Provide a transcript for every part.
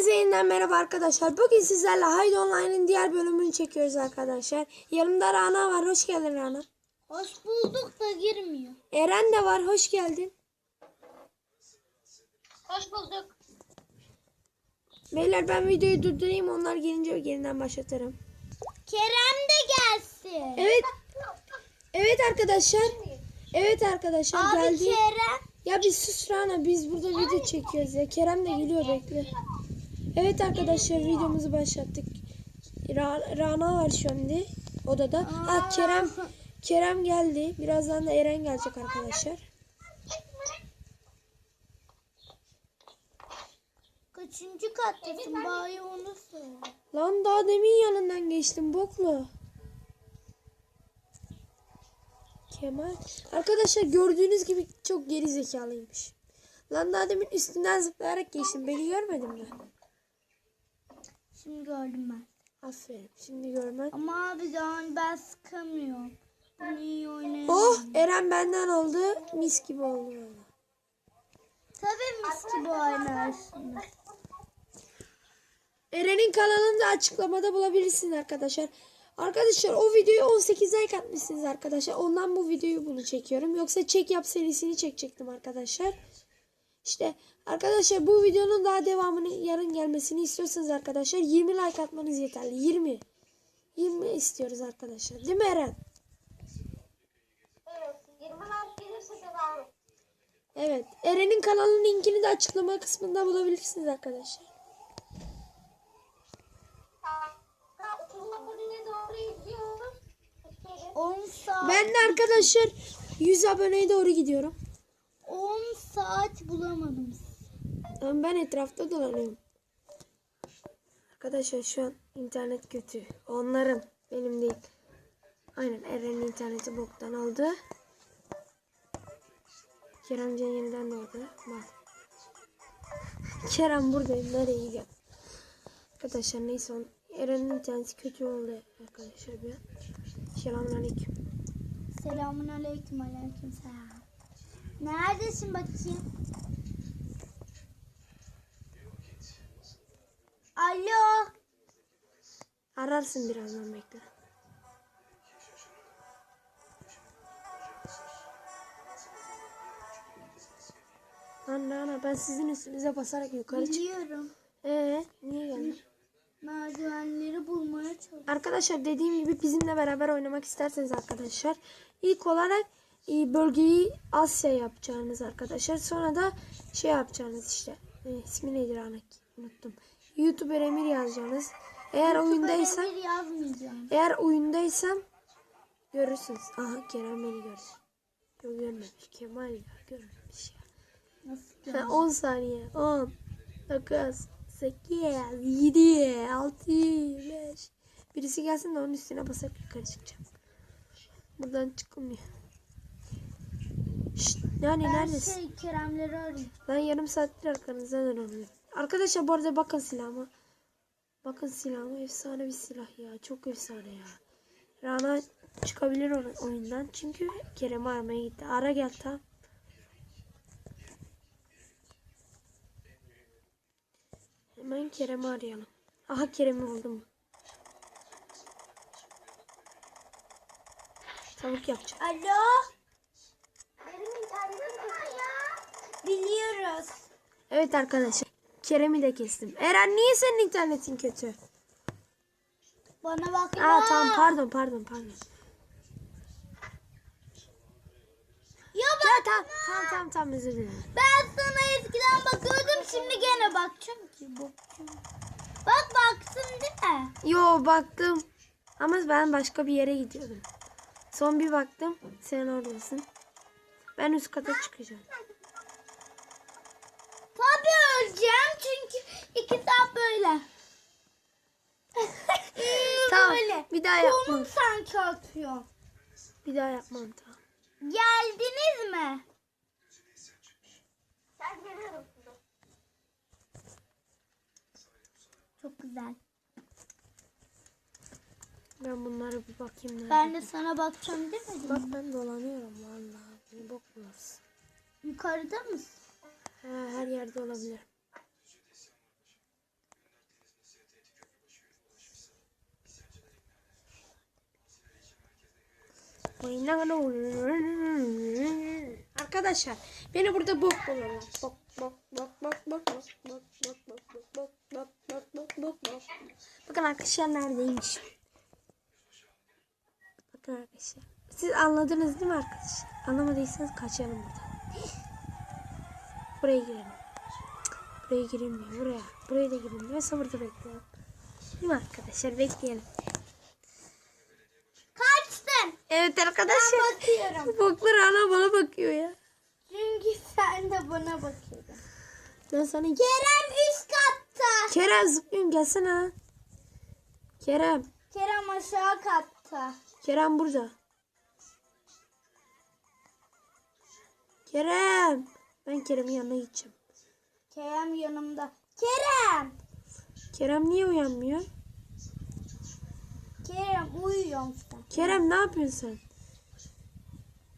Hepinize yeniden merhaba arkadaşlar. Bugün sizlerle Haydi Online'ın diğer bölümünü çekiyoruz arkadaşlar. Yanımda Rana var. Hoş geldin Rana. Hoş bulduk da girmiyor. Eren de var. Hoş geldin. Hoş bulduk. Beyler ben videoyu durdurayım. Onlar gelince yeniden başlatırım. Kerem de gelsin. Evet. Evet arkadaşlar. Evet arkadaşlar Abi geldi. Kerem. Ya bir sus Rana. Biz burada video çekiyoruz ya. Kerem de geliyor bekle. Evet arkadaşlar videomuzu başlattık. Ra- Rana var şu anda odada. Ha Kerem Kerem geldi. Birazdan da Eren gelecek arkadaşlar. Kaçıncı kattasın bari onu söyle. Lan daha demin yanından geçtim boklu. Kemal. Arkadaşlar gördüğünüz gibi çok geri zekalıymış. Lan daha demin üstünden zıplayarak geçtim. Beni görmedin mi? Şimdi gördüm ben. Aferin. Şimdi görmen. Ama abi zaman ben sıkamıyorum. Bunu iyi oynayamam. Oh Eren benden oldu. Mis gibi oldu. Tabii mis gibi oynarsınız. Eren'in kanalını da açıklamada bulabilirsiniz arkadaşlar. Arkadaşlar o videoyu 18 like atmışsınız arkadaşlar. Ondan bu videoyu bunu çekiyorum. Yoksa çek yap serisini çekecektim arkadaşlar. İşte arkadaşlar bu videonun daha devamını yarın gelmesini istiyorsanız arkadaşlar 20 like atmanız yeterli. 20. 20 istiyoruz arkadaşlar. Değil mi Eren? Evet, 20 like gelirse devam et. Evet. Eren'in kanalının linkini de açıklama kısmında bulabilirsiniz arkadaşlar. Daha 30 aboneye doğru gidiyoruz. 10 saat. Ben de arkadaşlar 100 aboneye doğru gidiyorum. 10 saat bulamadım. Ama ben etrafta dolanıyorum. Arkadaşlar şu an internet kötü. Onların benim değil. Aynen Eren'in interneti boktan oldu. Keremcan yeniden doğdu. Bak. Kerem buradayım. Nereye gidiyor? Arkadaşlar neyse on. Eren'in interneti kötü oldu arkadaşlar bir. Selamünaleyküm. Selamun aleyküm aleyküm selam. Neredesin bakayım? Alo. Ararsın birazdan bekle. Anne ana ben sizin üstünüze basarak yukarı çık. Biliyorum. Ee, niye geldin? Merdivenleri bulmaya çalışıyorum. Arkadaşlar dediğim gibi bizimle beraber oynamak isterseniz arkadaşlar ilk olarak e, bölgeyi Asya yapacağınız arkadaşlar. Sonra da şey yapacağınız işte. E, ismi nedir anak? Unuttum. YouTuber Emir yazacağınız. Eğer yazmayacağım. Eğer oyundaysam görürsünüz. Aha Kerem beni gördü. Yok görmemiş. Kemal ya görmemiş ya. Nasıl? Ha, 10 saniye. 10, 9, 8, 7, 6, 5. Birisi gelsin de onun üstüne basarak yukarı çıkacağım. Buradan çıkılmıyor. Şşt, yani Ben neredesin? şey Keremleri arayayım. Ben yarım saattir arkanızda dönüyorum. Arkadaşlar bu arada bakın silahıma. Bakın silahıma efsane bir silah ya. Çok efsane ya. Rana çıkabilir o- oyundan. Çünkü Kerem'i aramaya gitti. Ara gel tamam. Hemen Kerem'i arayalım. Aha Kerem'i buldum. Tavuk yapacağım. Alo. Benim internetim. Biliyoruz. Evet arkadaşlar. Kerem'i de kestim. Eren niye senin internetin kötü? Bana bak. Aa tamam pardon pardon pardon. Ya Ya bak. tamam tamam tamam tamam özür dilerim. Ben sana eskiden bakıyordum şimdi gene bakacağım ki bakacağım. Bak baksın değil mi? Yo baktım. Ama ben başka bir yere gidiyordum. Son bir baktım. Sen oradasın. Ben üst kata çıkacağım. Tabii öleceğim çünkü iki saat böyle. Tamam. Böyle. Bir daha yapmam. Kolum sanki atıyor. Bir daha yapmam tamam. Geldiniz mi? Ben geliyorum. Çok güzel. Ben bunlara bir bakayım. Nerede? Ben de sana bakacağım demedim. Bak mi? ben dolanıyorum vallahi. Bir bok bulursun. Yukarıda mısın? Ha, her yerde olabilir. Arkadaşlar beni burada bok bulurlar. Bok bok bok bok bok bok bok bok bok bok bok bok bok bok. Bakın arkadaşlar neredeymiş. Bakın arkadaşlar. Siz anladınız değil mi arkadaşlar? Anlamadıysanız kaçalım buradan. Buraya girelim. Buraya girilmiyor. Buraya. Buraya da girilmiyor. Ve burada bekleyelim. Değil mi arkadaşlar? Bekleyelim. Evet arkadaşlar. Ben bakıyorum. Boklar hala bana bakıyor ya. Çünkü sen de bana bakıyordun. Ben sana Kerem üst katta. Kerem zıplıyorum gelsene. Kerem. Kerem aşağı katta. Kerem burada. Kerem. Ben Kerem'in yanına gideceğim. Kerem yanımda. Kerem. Kerem niye uyanmıyor? Kerem uyuyorum sen. Kerem ne yapıyorsun sen?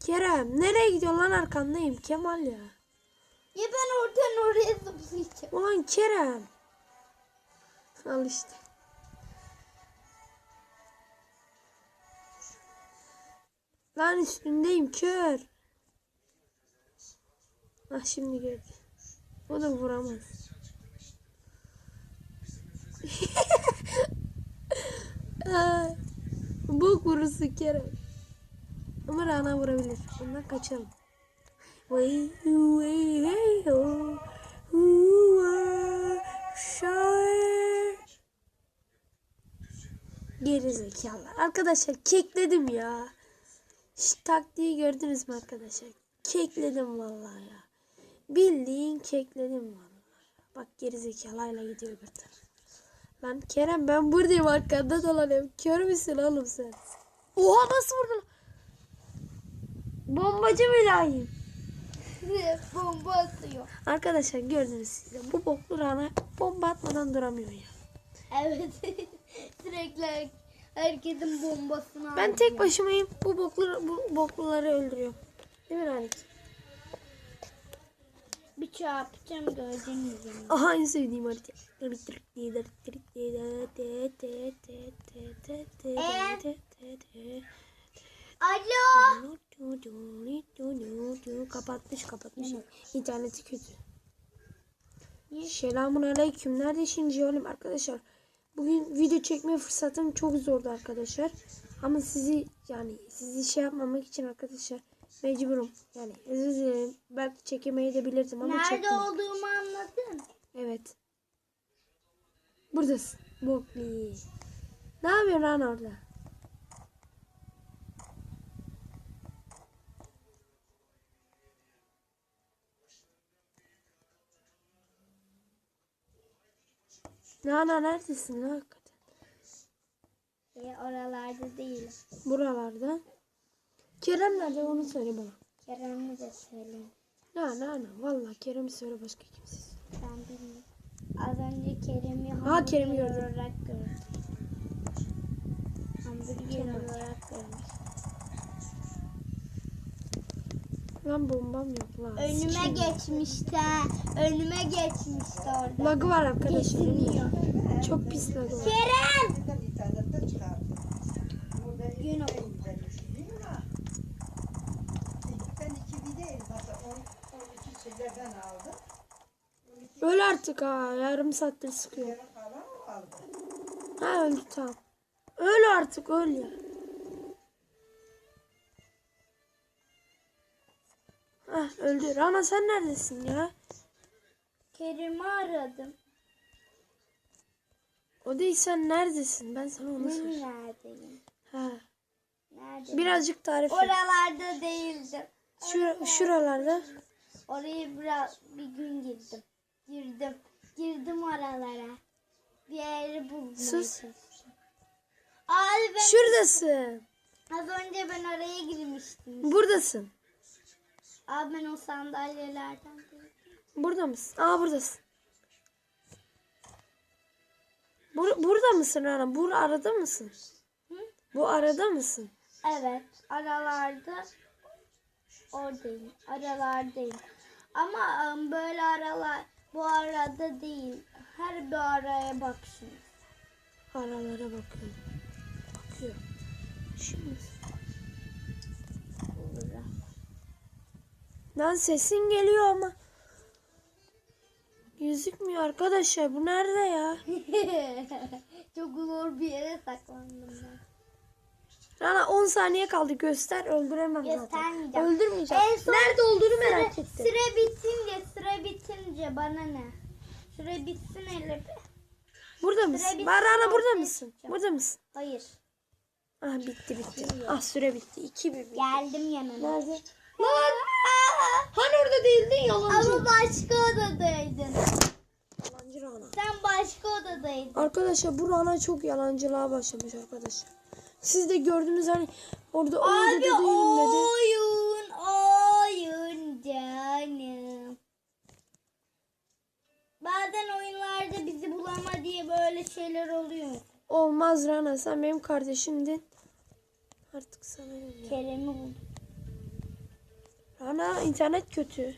Kerem nereye gidiyorsun lan arkandayım Kemal ya. Ya ben oradan oraya zıplayacağım. Ulan Kerem. Al işte. Lan üstündeyim kör. Ah şimdi gördü. O da vuramaz. Vurursun Kerem. Ama Rana vurabilir. Ondan kaçalım. Way, way, hey, ho. Geri zekalılar. Arkadaşlar kekledim ya. Şu taktiği gördünüz mü arkadaşlar? Kekledim vallahi ya. Bildiğin kekledim vallahi. Bak geri zekalayla gidiyor bir taraf. Lan Kerem ben buradayım arkanda dolanıyorum. Kör müsün oğlum sen? Oha nasıl vurdun? Bombacı mülayim. Bomba atıyor. Arkadaşlar gördünüz siz de bu boklu rana bomba atmadan duramıyor ya. Evet. Sürekli herkesin bombasını Ben tek başımayım. Bu boklu bu bokluları öldürüyorum. Değil mi Ranik? Bir çarpacağım gördüğünüz gibi. Aha en sevdiğim harita. Alo. Kapatmış kapatmış. İnterneti kötü. Selamun aleyküm. Nerede şimdi oğlum arkadaşlar? Bugün video çekme fırsatım çok zordu arkadaşlar. Ama sizi yani sizi şey yapmamak için arkadaşlar mecburum. Yani özür dilerim. Belki çekemeyi de bilirdim ama Nerede çektim. olduğumu anladın. Evet. Buradasın. Bokli. Ne yapıyorsun lan orada? Nana neredesin lan hakikaten? E, oralarda değil. Buralarda. Kerem nerede onu söyle bana. Kerem'i de söyleyeyim. Na na na. Vallahi Kerem'i söyle başka kimse. Ben bilmiyorum. Az önce Kerem'i Ha, Kerem'i hamburger gördüm. olarak gördüm. Hamburger olarak gördüm. Lan bombam yok lan. Önüme geçmişti. Önüme geçmişti orada. Lagı var arkadaşlar. Geçiniyor. Çok pis lagı var. Kerem! internette çıkardım. Burada Gün en oku. güzel değil mi? Ben iki değil zaten 10 12 şeylerden aldım. Öl artık ha. Yarım saattir sıkıyor. Ha öldü tamam. Öl artık öl ya. Ah öldü. Rana sen neredesin ya? Kerem'i aradım. O değil sen neredesin? Ben sana onu sorayım. neredeyim? Ha. Nerede? Birazcık tarif et. Oralarda değildim. Şura, şuralarda. Oraya biraz bir gün girdim. Girdim. Girdim oralara. Bir yeri bulmaya Sus. Abi ben Şuradasın. az önce ben oraya girmiştim. Buradasın. Abi ben o sandalyelerden girdim. Burada mısın? Aa buradasın. Bur burada mısın Rana? Bu arada mısın? Hı? Bu arada mısın? Evet. Aralarda oradayım. Aralardayım. Ama ıı, böyle aralar bu arada değil. Her bir araya bak şimdi. Aralara bakıyorum. Bakıyorum. Şimdi. Lan sesin geliyor ama. Gözükmüyor arkadaşlar. Bu nerede ya? Çok zor bir yere saklandım ben. Rana 10 saniye kaldı. Göster. Öldüremem zaten. Göstermeyeceğim. Öldürmeyeceğim. En son Nerede olduğunu merak Süre, ettim. süre bitince, süre bitince bana ne? Süre bitsin hele bir. Burada mısın? bitti, Var Rana burada ortaya mısın? Burada mısın? Hayır. Ah bitti bitti. Ah süre bitti. 2 1 Geldim yanına. Nerede? Lan! Hani orada değildin yalancı. Ama başka odadaydın. Yalancı Rana. Sen başka odadaydın. Arkadaşlar bu Rana çok yalancılığa başlamış arkadaşlar. Siz de gördünüz hani orada o Abi odada değilim dedi. oyun, oyun canım. Bazen oyunlarda bizi bulama diye böyle şeyler oluyor. Olmaz Rana sen benim kardeşimdin. Artık sana ne? Kerem'i buldum. Rana internet kötü.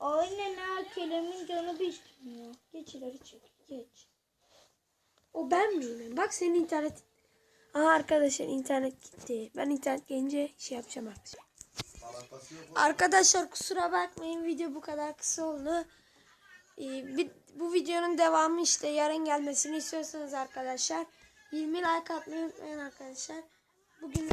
Aynen ha Kerem'in canı bir ya. Geç ileri çek. Geç. O ben miyim? Bak senin internet. Aha arkadaşlar internet gitti. Ben internet gelince şey yapacağım arkadaşlar. Arkadaşlar kusura bakmayın video bu kadar kısa oldu. Ee, bir, bu videonun devamı işte yarın gelmesini istiyorsanız arkadaşlar 20 like atmayı unutmayın arkadaşlar. Bugün